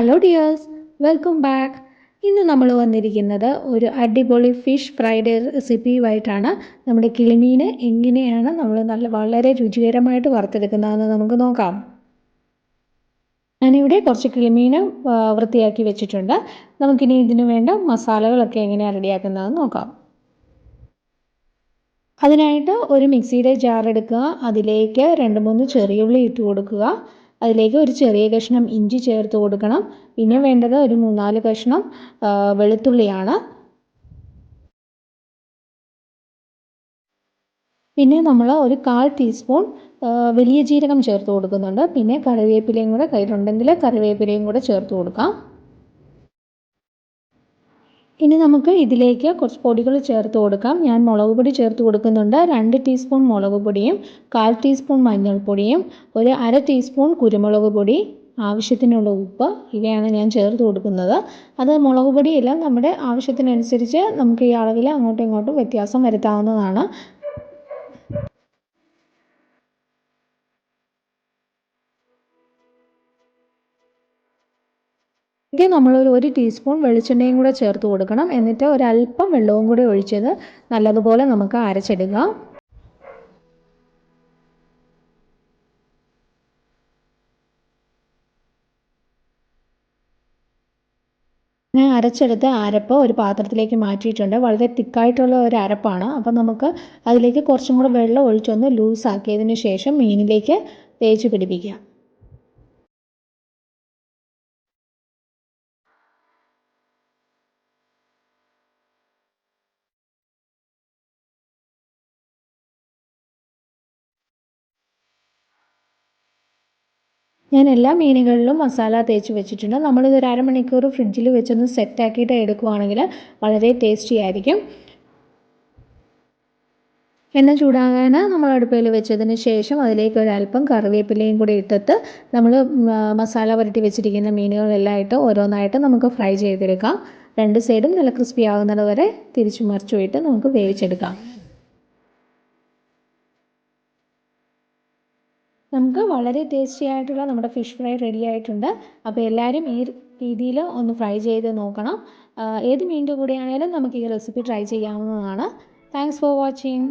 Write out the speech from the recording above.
Hello dears welcome back ഇന്ന് നമ്മൾ വന്നിരിക്കുന്നത് ഒരു അടിപൊളി ഫിഷ് ഫ്രൈഡ് റെസിപ്പിയുമായിട്ടാണ് നമ്മുടെ കിളിമീൻ എങ്ങനെയാണ് നമ്മൾ നല്ല വളരെ രുചികരമായിട്ട് വറുത്തെടുക്കുന്നതെന്ന് നമുക്ക് നോക്കാം. ഞാനിവിടെ കുറച്ച് കിളിമീൻ വൃത്തിയാക്കി വെച്ചിട്ടുണ്ട്. നമുക്കിനി ഇതിനു വേണ്ട മസാലകളൊക്കെ എങ്ങനെയാണ് റെഡിയാക്കുന്നതെന്ന് നോക്കാം. അതിനായിട്ട് ഒരു മിക്സിയുടെ ജാർ എടുക്കുക. അതിലേക്ക് രണ്ട് മൂന്ന് ചെറിയ ഉള്ളി ഇട്ട് കൊടുക്കുക. അതിലേക്ക് ഒരു ചെറിയ കഷ്ണം ഇഞ്ചി ചേർത്ത് കൊടുക്കണം. പിന്നെ വേണ്ടത് ഒരു മൂന്നാൽ കഷ്ണം വെളുത്തുള്ളിയാണ്. പിന്നെ നമ്മൾ ഒരു കാൽ ടീസ്പൂൺ വലിയ ജീരകം ചേർത്ത് കൊടുക്കുന്നുണ്ട്. പിന്നെ കറിവേപ്പിലയും കൂടെ കയ്യിലുണ്ടെങ്കിൽ കറിവേപ്പിലയും കൂടെ ചേർത്ത് കൊടുക്കാം. ഇനി നമുക്ക് ഇതിലേക്ക് കുറച്ച് പൊടികൾ ചേർത്ത് കൊടുക്കാം. ഞാൻ മുളക് പൊടി ചേർത്ത് കൊടുക്കുന്നുണ്ട്. രണ്ട് ടീസ്പൂൺ മുളക് പൊടിയും കാൽ ടീസ്പൂൺ മഞ്ഞൾപ്പൊടിയും ഒരു അര ടീസ്പൂൺ കുരുമുളക് പൊടി ആവശ്യത്തിനുള്ള ഉപ്പ് ഇവയാണ് ഞാൻ ചേർത്ത് കൊടുക്കുന്നത്. അത് മുളക് പൊടിയെല്ലാം നമ്മുടെ ആവശ്യത്തിനനുസരിച്ച് നമുക്ക് ഈ അളവിൽ അങ്ങോട്ടും ഇങ്ങോട്ടും വ്യത്യാസം വരുത്താവുന്നതാണ്. ഇതിലേക്ക് നമ്മളൊരു ഒരു ടീസ്പൂൺ വെളിച്ചെണ്ണയും കൂടെ ചേർത്ത് കൊടുക്കണം. എന്നിട്ട് ഒരല്പം വെള്ളവും കൂടി ഒഴിച്ചത് നല്ലതുപോലെ നമുക്ക് അരച്ചെടുക്കാം. ഞാൻ അരച്ചെടുത്ത അരപ്പ് ഒരു പാത്രത്തിലേക്ക് മാറ്റിയിട്ടുണ്ട്. വളരെ തിക്കായിട്ടുള്ള ഒരു അരപ്പാണ്. അപ്പം നമുക്ക് അതിലേക്ക് കുറച്ചും കൂടെ വെള്ളം ഒഴിച്ചൊന്ന് ലൂസാക്കിയതിന് ശേഷം മീനിലേക്ക് തേച്ച് പിടിപ്പിക്കാം. ഞാൻ എല്ലാ മീനുകളിലും മസാല തേച്ച് വെച്ചിട്ടുണ്ട്. നമ്മളിത് ഒരു അരമണിക്കൂർ ഫ്രിഡ്ജിൽ വെച്ചൊന്ന് സെറ്റാക്കിയിട്ട് എടുക്കുവാണെങ്കിൽ വളരെ ടേസ്റ്റി ആയിരിക്കും. എണ്ണ ചൂടാകാൻ നമ്മൾ അടുപ്പയിൽ വെച്ചതിന് ശേഷം അതിലേക്ക് ഒരല്പം കറിവേപ്പിലയും കൂടി ഇട്ടിട്ട് നമ്മൾ മസാല പുരട്ടി വെച്ചിരിക്കുന്ന മീനുകളെല്ലാം ഇട്ട് ഓരോന്നായിട്ട് നമുക്ക് ഫ്രൈ ചെയ്തെടുക്കാം. രണ്ട് സൈഡും നല്ല ക്രിസ്പി ആകുന്നത് വരെ തിരിച്ചു മറിച്ചു ഇട്ട് നമുക്ക് വേവിച്ചെടുക്കാം. നമുക്ക് വളരെ ടേസ്റ്റി ആയിട്ടുള്ള നമ്മുടെ ഫിഷ് ഫ്രൈ റെഡി ആയിട്ടുണ്ട്. അപ്പോൾ എല്ലാവരും ഈ രീതിയിൽ ഒന്ന് ഫ്രൈ ചെയ്ത് നോക്കണം. ഏത് മീനിന്റെ കൂടെയാണെങ്കിലും നമുക്ക് ഈ റെസിപ്പി ട്രൈ ചെയ്യാവുന്നതാണ്. Thanks for watching